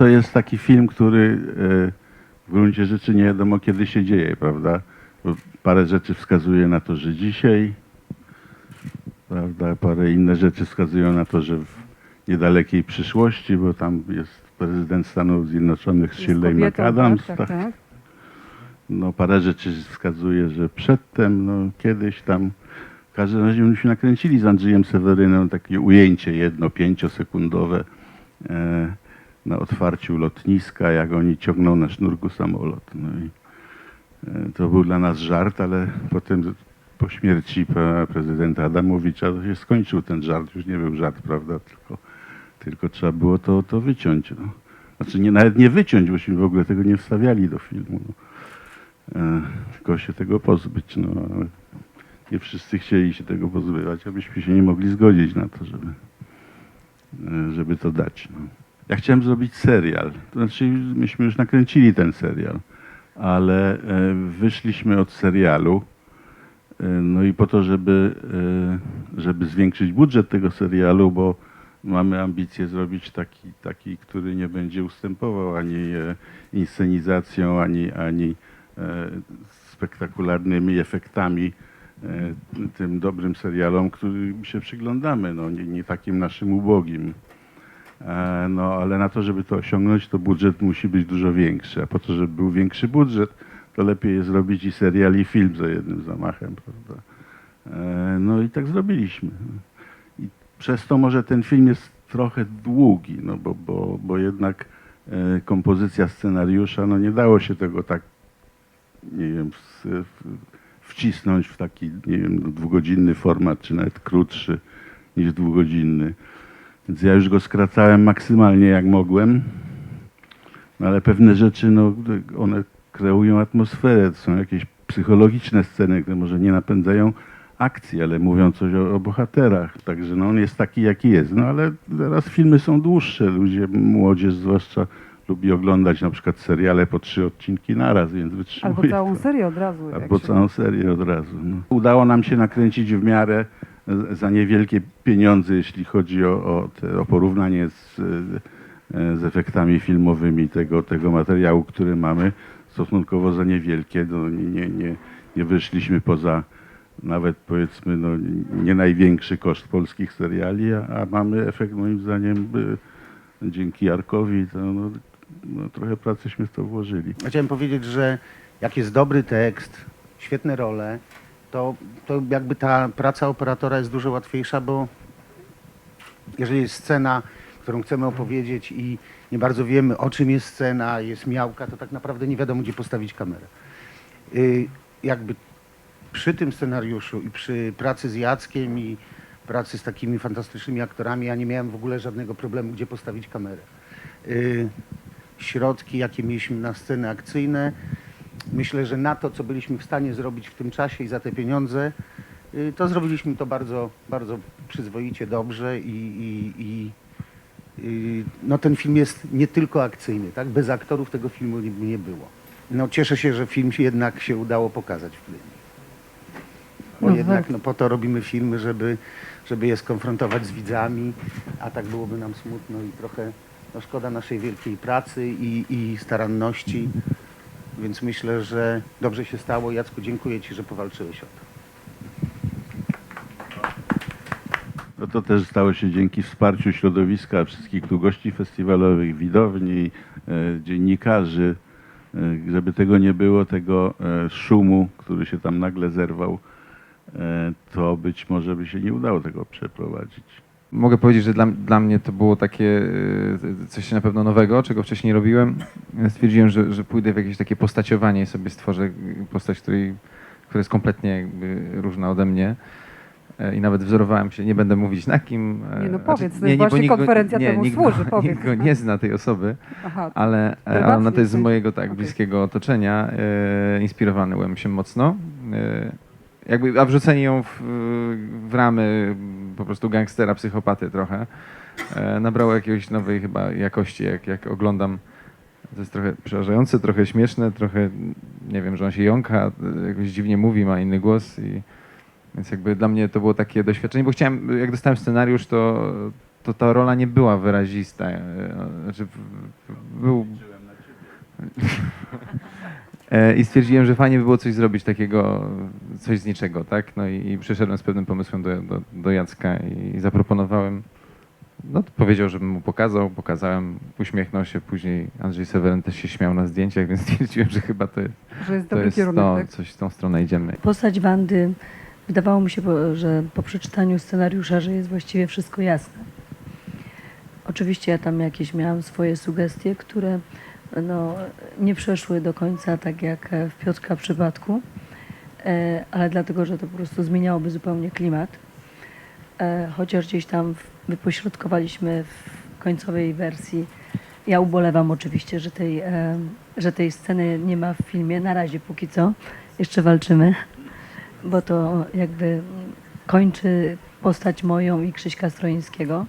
To jest taki film, który e, w gruncie rzeczy nie wiadomo kiedy się dzieje, prawda? Bo parę rzeczy wskazuje na to, że dzisiaj, prawda? Parę inne rzeczy wskazują na to, że w niedalekiej przyszłości, bo tam jest prezydent Stanów Zjednoczonych Shirley kobietą, McAdams. Tak, tak, tak. No parę rzeczy wskazuje, że przedtem, no kiedyś tam, w każdym razie myśmy nakręcili z Andrzejem Sewerynem takie ujęcie jedno, pięciosekundowe e, na otwarciu lotniska, jak oni ciągną na sznurku samolot. No i e, to był dla nas żart, ale potem po śmierci prezydenta Adamowicza to się skończył ten żart, już nie był żart, prawda, tylko, tylko trzeba było to, to wyciąć. No. Znaczy nie, nawet nie wyciąć, bośmy w ogóle tego nie wstawiali do filmu. No e, tylko się tego pozbyć. No, nie wszyscy chcieli się tego pozbywać, abyśmy się nie mogli zgodzić na to, żeby, e, żeby to dać. No. Ja chciałem zrobić serial. To znaczy, myśmy już nakręcili ten serial, ale e, wyszliśmy od serialu. e, No i po to, żeby, e, żeby zwiększyć budżet tego serialu, bo mamy ambicje zrobić taki, taki który nie będzie ustępował ani inscenizacją, ani, ani spektakularnymi efektami tym dobrym serialom, którym się przyglądamy, no nie, nie takim naszym ubogim. E, No ale na to, żeby to osiągnąć, to budżet musi być dużo większy, a po to, żeby był większy budżet, to lepiej jest zrobić i serial, i film za jednym zamachem, prawda? E, No i tak zrobiliśmy. I przez to może ten film jest trochę długi, no bo, bo, bo jednak e, kompozycja scenariusza, no nie dało się tego tak, nie wiem, wcisnąć w taki, nie wiem, dwugodzinny format, czy nawet krótszy niż dwugodzinny. Więc ja już go skracałem maksymalnie jak mogłem, no ale pewne rzeczy, no, one kreują atmosferę, to są jakieś psychologiczne sceny, które może nie napędzają akcji, ale mówią coś o, o bohaterach. Także no, on jest taki, jaki jest. No ale teraz filmy są dłuższe. Ludzie, młodzież zwłaszcza lubi oglądać na przykład seriale po trzy odcinki naraz, więc wytrzymuje. Albo całą to. serię od razu. Albo się- całą serię od razu. No. Udało nam się nakręcić w miarę za niewielkie pieniądze, jeśli chodzi o, o, te, o porównanie z, e, z efektami filmowymi tego, tego materiału, który mamy. Stosunkowo za niewielkie. No, nie, nie, nie, wyszliśmy poza nawet powiedzmy no, nie największy koszt polskich seriali, a, a mamy efekt moim zdaniem dzięki Jarkowi to, no, no, trochę pracyśmy w to włożyli. Chciałem powiedzieć, że jak jest dobry tekst, świetne role, to, to jakby ta praca operatora jest dużo łatwiejsza, bo jeżeli jest scena, którą chcemy opowiedzieć i nie bardzo wiemy, o czym jest scena, jest miałka, to tak naprawdę nie wiadomo, gdzie postawić kamerę. Y, jakby przy tym scenariuszu i przy pracy z Jackiem i pracy z takimi fantastycznymi aktorami, ja nie miałem w ogóle żadnego problemu, gdzie postawić kamerę. Y, środki, jakie mieliśmy na sceny akcyjne. Myślę, że na to, co byliśmy w stanie zrobić w tym czasie i za te pieniądze, y, to zrobiliśmy to bardzo, bardzo przyzwoicie, dobrze i, i, i y, no ten film jest nie tylko akcyjny, tak? Bez aktorów tego filmu nie, nie było. No cieszę się, że film się jednak się udało pokazać w plenie. Bo No jednak tak. no, po to robimy filmy, żeby, żeby je skonfrontować z widzami, a tak byłoby nam smutno i trochę no, szkoda naszej wielkiej pracy i, i staranności. Więc myślę, że dobrze się stało. Jacku, dziękuję Ci, że powalczyłeś o to. No to też stało się dzięki wsparciu środowiska, wszystkich tu gości festiwalowych, widowni, e, dziennikarzy. E, żeby tego nie było, tego e, szumu, który się tam nagle zerwał, to być może by się nie udało tego przeprowadzić. Mogę powiedzieć, że dla, dla mnie to było takie e, coś na pewno nowego, czego wcześniej nie robiłem. Stwierdziłem, że, że pójdę w jakieś takie postaciowanie i sobie stworzę postać, której, która jest kompletnie jakby różna ode mnie. E, I nawet wzorowałem się, nie będę mówić na kim. e, Nie, no znaczy, powiedz, no i właśnie nikt go- konferencja temu nikt służy, Go, powiedz. nikt go nie zna tej osoby, Aha, ale, e, ale ona to jest z mojego tak Okej. bliskiego otoczenia. E, inspirowany byłem się mocno. E, jakby, a wrzucenie ją w, w ramy po prostu gangstera, psychopaty trochę, e, nabrało jakiejś nowej chyba jakości, jak, jak oglądam. To jest trochę przerażające, trochę śmieszne, trochę, nie wiem, że on się jąka, e, jakoś dziwnie mówi, ma inny głos i więc jakby dla mnie to było takie doświadczenie, bo chciałem, jak dostałem scenariusz, to, to ta rola nie była wyrazista. e, Znaczy, był... E, I stwierdziłem, że fajnie by było coś zrobić takiego, coś z niczego, tak? No i, i przyszedłem z pewnym pomysłem do, do, do Jacka i zaproponowałem, no to powiedział, żebym mu pokazał, pokazałem, uśmiechnął się, później Andrzej Seweryn też się śmiał na zdjęciach, więc stwierdziłem, że chyba to, Że jest to dobry jest kierunek, to, tak? coś w tą stronę idziemy. Postać Wandy, wydawało mi się, że po przeczytaniu scenariusza, że jest właściwie wszystko jasne. Oczywiście ja tam jakieś miałam swoje sugestie, które no, nie przeszły do końca tak jak e, w Piotrka przypadku, e, ale dlatego, że to po prostu zmieniałoby zupełnie klimat. E, Chociaż gdzieś tam wypośrodkowaliśmy w końcowej wersji. Ja ubolewam oczywiście, że tej, że tej sceny nie ma w filmie. Na razie póki co. Jeszcze walczymy bo to jakby kończy postać moją i Krzyśka Stroińskiego,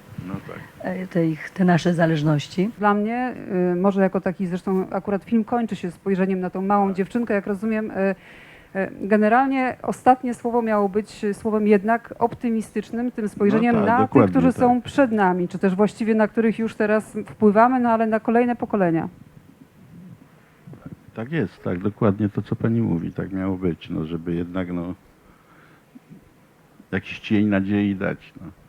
te, ich, te nasze zależności. Dla mnie, y, może jako taki, zresztą akurat film kończy się spojrzeniem na tą małą dziewczynkę, jak rozumiem, y, y, generalnie ostatnie słowo miało być słowem jednak optymistycznym, tym spojrzeniem tak, na tych, dokładnie którzy tak. są przed nami, czy też właściwie na których już teraz wpływamy, no ale na kolejne pokolenia. Tak jest, tak, dokładnie to, co pani mówi, tak miało być, no, żeby jednak no, jakiś cień nadziei dać. No.